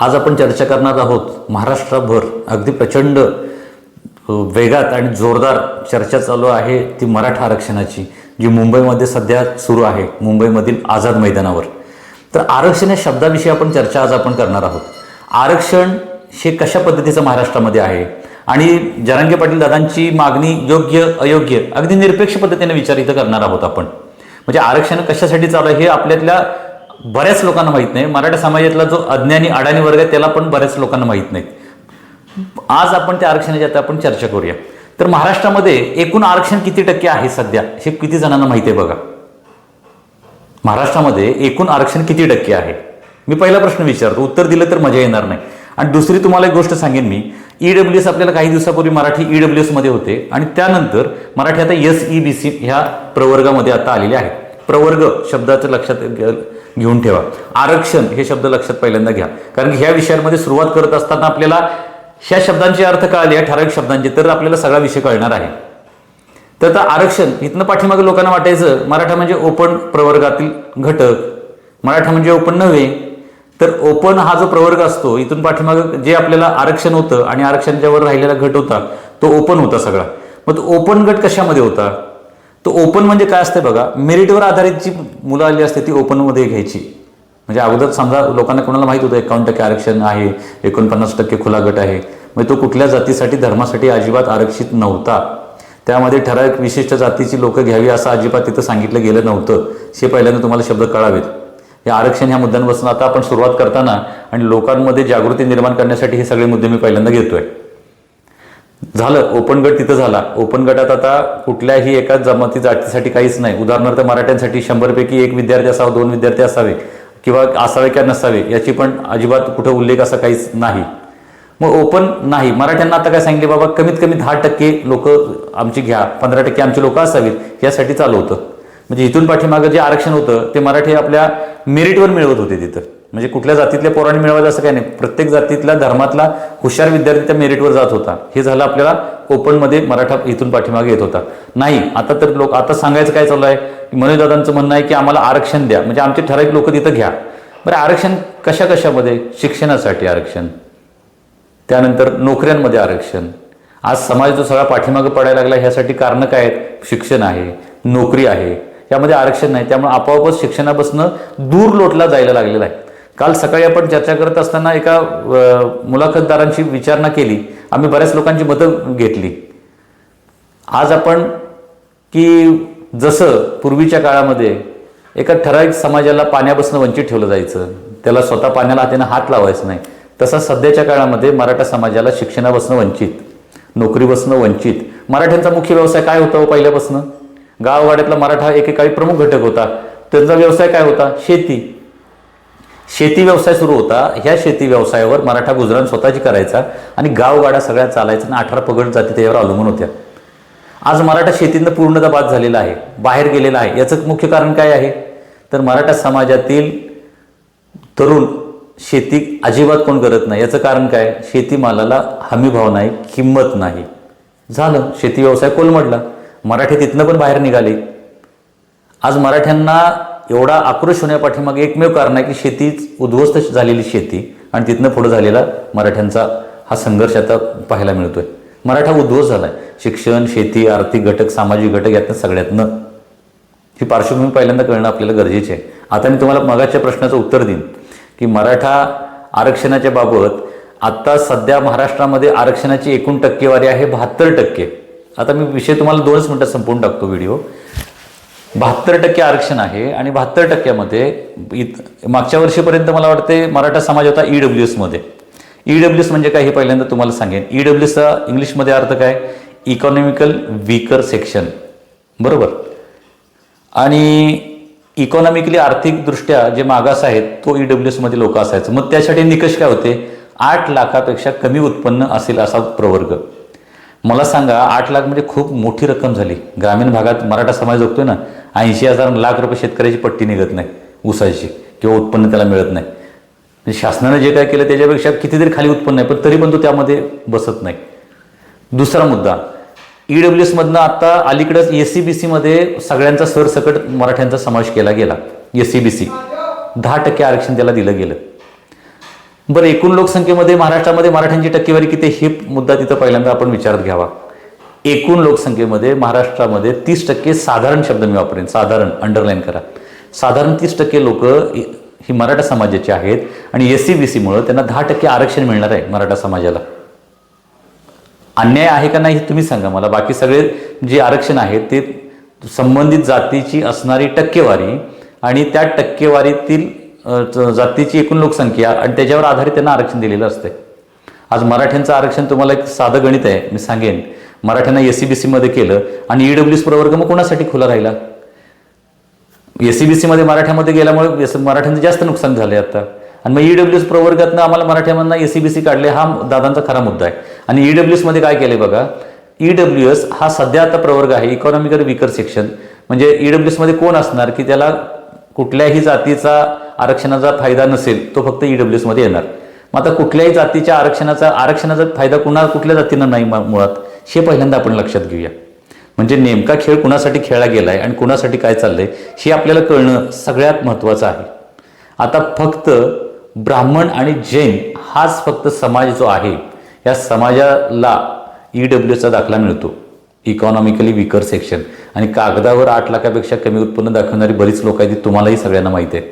आज आपण चर्चा करणार आहोत महाराष्ट्रभर. अगदी प्रचंड वेगात आणि जोरदार चर्चा चालू आहे ती मराठा आरक्षणाची जी मुंबईमध्ये सध्या सुरू आहे मुंबईमधील आझाद मैदानावर. तर आरक्षण या शब्दाविषयी आपण चर्चा आज आपण करणार आहोत. आरक्षण हे कशा पद्धतीचं महाराष्ट्रामध्ये आहे? आणि जरांगे पाटील दादांची मागणी योग्य अयोग्य अगदी निरपेक्ष पद्धतीने विचार इथं करणार आहोत आपण. म्हणजे आरक्षण कशासाठी चालू आहे हे आपल्यातल्या बऱ्याच लोकांना माहीत नाही. मराठा समाजातला जो अज्ञानी अडाणी वर्ग आहे त्याला पण बऱ्याच लोकांना माहीत नाही. आज आपण त्या आरक्षणाची आता आपण चर्चा करूया. तर महाराष्ट्रामध्ये एकूण आरक्षण किती टक्के आहे सध्या? हे किती जणांना माहिती आहे बघा. महाराष्ट्रामध्ये एकूण आरक्षण किती टक्के आहे? मी पहिला प्रश्न विचारतो. उत्तर दिलं तर मजा येणार नाही. आणि दुसरी तुम्हाला एक गोष्ट सांगेन मी. ईडब्ल्यू एस आपल्याला काही दिवसापूर्वी मराठी ईडब्ल्यू डब्ल्यू मध्ये होते. आणि त्यानंतर मराठी आता एस ई बी सी ह्या प्रवर्गामध्ये आता आलेले आहेत. प्रवर्ग शब्दाचं लक्षात घेऊन ठेवा. आरक्षण हे शब्द लक्षात पहिल्यांदा घ्या. कारण की ह्या विषयांमध्ये सुरुवात करत असताना आपल्याला ह्या शब्दांचे अर्थ कळाले या ठराविक शब्दांचे. तर आपल्याला सगळा विषय कळणार आहे. तर आता आरक्षण इथनं पाठीमागे लोकांना वाटायचं मराठा म्हणजे ओपन प्रवर्गातील घटक. मराठा म्हणजे ओपन नव्हे. तर ओपन हा जो प्रवर्ग असतो इथून पाठीमागे जे आपल्याला आरक्षण होतं आणि आरक्षणाच्या वर राहिलेला घट होता तो ओपन होता सगळा. मग तो ओपन गट कशामध्ये होता? तो ओपन म्हणजे काय असते बघा मेरिटवर आधारित जी मुलं आली असते ती ओपनमध्ये घ्यायची. म्हणजे अगोदर समजा लोकांना कोणाला माहीत होतं एकावन्न टक्के आरक्षण आहे एकोणपन्नास टक्के खुला गट आहे. म्हणजे तो कुठल्या जातीसाठी धर्मासाठी अजिबात आरक्षित नव्हता. त्यामध्ये ठराविक विशिष्ट जातीची लोकं घ्यावी असं अजिबात तिथं सांगितलं गेलं नव्हतं. हे पहिल्यांदा तुम्हाला शब्द कळावेत. हे आरक्षण ह्या मुद्द्यांपासून आता आपण सुरुवात करताना आणि लोकांमध्ये जागृती निर्माण करण्यासाठी हे सगळे मुद्दे मी पहिल्यांदा घेतोय. झालं ओपन गट तिथं झाला. ओपन गटात आता कुठल्याही एका जमाती जातीसाठी काहीच नाही. उदाहरणार्थ मराठ्यांसाठी शंभरपैकी एक विद्यार्थी असावा दोन विद्यार्थी असावे किंवा असावे किंवा नसावे याची पण अजिबात कुठं उल्लेख असा काहीच नाही. मग ओपन नाही. मराठ्यांना आता काय सांगितले बाबा कमीत कमी दहा टक्के लोक आमची घ्या. पंधरा टक्के आमची लोक असावीत. यासाठी चालू होतं. म्हणजे इथून पाठीमागं जे आरक्षण होतं ते मराठी आपल्या मेरिटवर मिळवत होते तिथं. म्हणजे कुठल्या जातीतल्या पोरांनी मिळवायचं असं काही नाही. प्रत्येक जातीतल्या धर्मातला हुशार विद्यार्थी त्या मेरिटवर जात होता. हे झालं आपल्याला ओपनमध्ये मराठा इथून पाठीमागे येत होता. नाही आता तर लोक आता सांगायचं काय चालू आहे? मनोजदादांचं म्हणणं आहे की आम्हाला आरक्षण द्या. म्हणजे आमचे ठराविक लोक तिथं घ्या. बरं आरक्षण कशा कशामध्ये? शिक्षणासाठी आरक्षण. त्यानंतर नोकऱ्यांमध्ये आरक्षण. आज समाज जो सगळा पाठीमागं पडायला लागला ह्यासाठी कारणं काय आहेत? शिक्षण आहे नोकरी आहे. यामध्ये आरक्षण नाही. त्यामुळे आपोआपच शिक्षणापासून दूर लोटला जायला लागलेला आहे. काल सकाळी आपण चर्चा करत असताना एका मुलाखतदारांची विचारणा केली. आम्ही बऱ्याच लोकांची मतं घेतली. आज आपण की जसं पूर्वीच्या काळामध्ये एका ठराविक समाजाला पाण्यापासून वंचित ठेवलं जायचं त्याला स्वतः पाण्याला हाताने हात लावायचं नाही तसा सध्याच्या काळामध्ये मराठा समाजाला शिक्षणापासून वंचित नोकरीपासून वंचित. मराठ्यांचा मुख्य व्यवसाय काय होता हो पहिल्यापासून? गाववाड्यातला मराठा एकेकाळी प्रमुख घटक होता. त्यांचा व्यवसाय काय होता? शेती. शेती व्यवसाय सुरू होता. ह्या शेती व्यवसायावर मराठा गुजरान स्वतःची करायचा आणि गावगाडा सगळ्या चालायचा आणि अठरा पगड जाती त्याच्यावर अवलंबून होत्या. आज मराठा शेतीनं पूर्णतः बाद झालेला आहे. बाहेर गेलेला आहे. याचं मुख्य कारण काय आहे? तर मराठा समाजातील तरुण शेती अजिबात कोण करत नाही. याचं कारण काय? शेतीमालाला हमीभाव नाही किंमत नाही. झालं. शेती व्यवसाय कोलमडला. मराठी तिथनं पण बाहेर निघाले. आज मराठ्यांना एवढा आक्रोश होण्यापाठीमागे एकमेव कारण आहे की शेतीच उद्ध्वस्त झालेली शेती आणि तिथनं पुढे झालेला मराठ्यांचा हा संघर्ष आता पाहायला मिळतोय. मराठा उद्ध्वस्त आहे शिक्षण शेती आर्थिक घटक सामाजिक घटक यातनं सगळ्यातनं ही पार्श्वभूमी पहिल्यांदा कळणं आपल्याला गरजेचे आहे. आता मी तुम्हाला मगाच्या प्रश्नाचं उत्तर देईन की मराठा आरक्षणाच्या बाबत आत्ता सध्या महाराष्ट्रामध्ये आरक्षणाची एकूण टक्केवारी आहे बहात्तर टक्के. आता मी विषय तुम्हाला दोनच मिनिटात संपवून टाकतो व्हिडिओ. बहात्तर टक्के आरक्षण आहे आणि बहात्तर टक्क्यामध्ये इत मागच्या वर्षीपर्यंत मला वाटते मराठा समाज होता ई डब्ल्यू एसमध्ये ई डब्ल्यू एस म्हणजे काय हे पहिल्यांदा तुम्हाला सांगेन. ई डब्ल्यू एसचा इंग्लिशमध्ये अर्थ काय? इकॉनॉमिकल वीकर सेक्शन बरोबर? आणि इकॉनॉमिकली आर्थिकदृष्ट्या जे मागास आहेत तो ई डब्ल्यू एसमध्ये लोक असायचं. मग त्यासाठी निकष काय होते? आठ लाखापेक्षा कमी उत्पन्न असेल असा प्रवर्ग. मला सांगा आठ लाख म्हणजे खूप मोठी रक्कम झाली. ग्रामीण भागात मराठा समाज जगतोय ना ऐंशी हजार लाख रुपये शेतकऱ्याची पट्टी निघत नाही ऊसाची किंवा उत्पन्न त्याला मिळत नाही. म्हणजे शासनानं जे काय केलं त्याच्यापेक्षा कितीतरी खाली उत्पन्न आहे पण तरी पण तो त्यामध्ये बसत नाही. दुसरा मुद्दा ई डब्ल्यू एसमधनं आत्ता अलीकडंच एस सी बी सीमध्ये सगळ्यांचा सरसकट मराठ्यांचा समावेश केला गेला. एस सी बी सी दहा टक्के आरक्षण त्याला दिलं गेलं. बरं एकूण लोकसंख्येमध्ये महाराष्ट्रामध्ये मराठ्यांची टक्केवारी किती हे मुद्दा तिथं पहिल्यांदा आपण विचारात घ्यावा. एकूण लोकसंख्येमध्ये महाराष्ट्रामध्ये तीस टक्के साधारण शब्द मी वापरेन. साधारण अंडरलाईन करा. साधारण तीस टक्के लोक ही मराठा समाजाची आहेत आणि एस सी बी सीमुळं त्यांना दहा टक्के आरक्षण मिळणार आहे मराठा समाजाला. अन्याय आहे का नाही हे तुम्ही सांगा मला. बाकी सगळे जे आरक्षण आहेत ते संबंधित जातीची असणारी टक्केवारी आणि त्या टक्केवारीतील जातीची एकूण लोकसंख्या आणि त्याच्यावर आधारित त्यांना आरक्षण दिलेलं असते. आज मराठ्यांचं आरक्षण तुम्हाला एक साधं गणित आहे मी सांगेन. मराठ्यांना एस सी बी सीमध्ये केलं आणि ई डब्ल्यू एस प्रवर्ग मग कोणासाठी खुला राहिला? एसमध्ये मराठ्यामध्ये गेल्यामुळे मराठ्यांचं जास्त नुकसान झाले आता. आणि मग ईडब्ल्यू एस प्रवर्गातनं आम्हाला मराठ्यांना एस सी बी सी काढले हा दादांचा खरा मुद्दा आहे. आणि ईडब्ल्यू एस काय केलंय बघा? ईडब्ल्यू एस हा सध्या आता प्रवर्ग आहे इकॉनॉमिकल विकर सेक्शन म्हणजे ईडब्ल्यू एसमध्ये कोण असणार की त्याला कुठल्याही जातीचा आरक्षणाचा फायदा नसेल तो फक्त ई मध्ये येणार. मग आता कुठल्याही जातीच्या आरक्षणाचा आरक्षणाचा फायदा कुणा कुठल्या जातींना नाही मुळात हे पहिल्यांदा आपण लक्षात घेऊया. म्हणजे नेमका खेळ कुणासाठी खेळला गेला आहे आणि कुणासाठी काय चाललंय हे आपल्याला कळणं सगळ्यात महत्त्वाचं आहे. आता फक्त ब्राह्मण आणि जैन हाच फक्त समाज जो आहे या समाजाला ई डब्ल्यूचा दाखला मिळतो. इकॉनॉमिकली विकर सेक्शन आणि कागदावर आठ लाखापेक्षा कमी उत्पन्न दाखवणारी बरीच लोक आहेत ती तुम्हालाही सगळ्यांना माहिती आहे.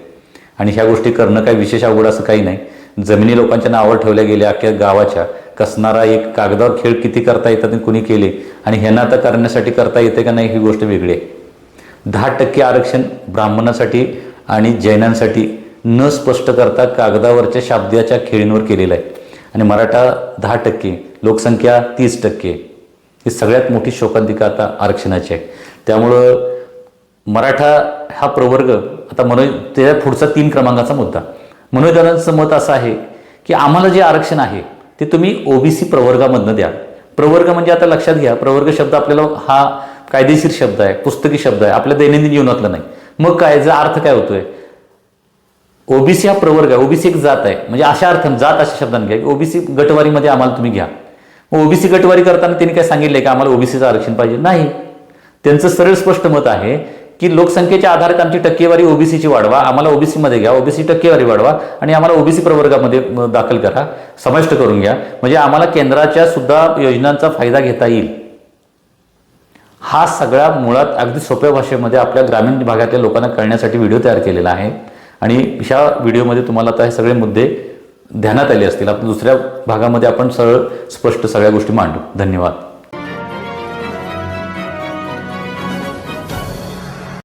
आणि ह्या गोष्टी करणं काही विशेष अवघड असं काही नाही. जमिनी लोकांच्या नावावर ठेवल्या गेल्या अख्ख्या गावाच्या. कसणारा एक कागदावर खेळ किती करता येतात आणि कुणी केले? आणि ह्यांना आता करण्यासाठी करता येते का नाही ही गोष्ट वेगळी आहे. दहा टक्के आरक्षण ब्राह्मणासाठी आणि जैनांसाठी न स्पष्ट करता कागदावरच्या शाब्दाच्या खेळींवर केलेलं आहे. आणि मराठा दहा टक्के लोकसंख्या तीस टक्के. ही सगळ्यात मोठी शोकांतिका आता आरक्षणाची आहे. त्यामुळं मराठा हा प्रवर्ग आता मनोज त्याच्या पुढचा तीन क्रमांकाचा मुद्दा. मनोजदारांचं मत असं आहे की आम्हाला जे आरक्षण आहे ते तुम्ही ओबीसी प्रवर्गामधनं द्या. प्रवर्ग म्हणजे आता लक्षात घ्या प्रवर्ग शब्द आपल्याला हा कायदेशीर शब्द आहे पुस्तकी शब्द आहे आपल्या दैनंदिन जीवनातला नाही. मग काय याचा अर्थ काय होतोय? ओबीसी हा प्रवर्ग आहे ओबीसी एक जात आहे. म्हणजे अशा अर्थ जात अशा शब्दाने घ्या की ओबीसी गटवारीमध्ये आम्हाला तुम्ही घ्या. मग ओबीसी गटवारी करताना त्यांनी काय सांगितलंय की? आम्हाला ओबीसीचं आरक्षण पाहिजे? नाही. त्यांचं सरळ स्पष्ट मत आहे की लोकसंख्येच्या आधारित आमची टक्केवारी ओबीसीची वाढवा आम्हाला ओबीसीमध्ये घ्या ओबीसी टक्केवारी वाढवा आणि आम्हाला ओबीसी प्रवर्गामध्ये दाखल करा समाविष्ट करून घ्या. म्हणजे आम्हाला केंद्राच्या सुद्धा योजनांचा फायदा घेता येईल. हा सगळा मुळात अगदी सोप्या भाषेमध्ये आपल्या ग्रामीण भागातल्या लोकांना कळण्यासाठी व्हिडिओ तयार केलेला आहे. आणि ह्या व्हिडिओमध्ये तुम्हाला आता हे सगळे मुद्दे ध्यानात आले असतील. आपण दुसऱ्या भागामध्ये आपण सरळ स्पष्ट सगळ्या गोष्टी मांडू. धन्यवाद.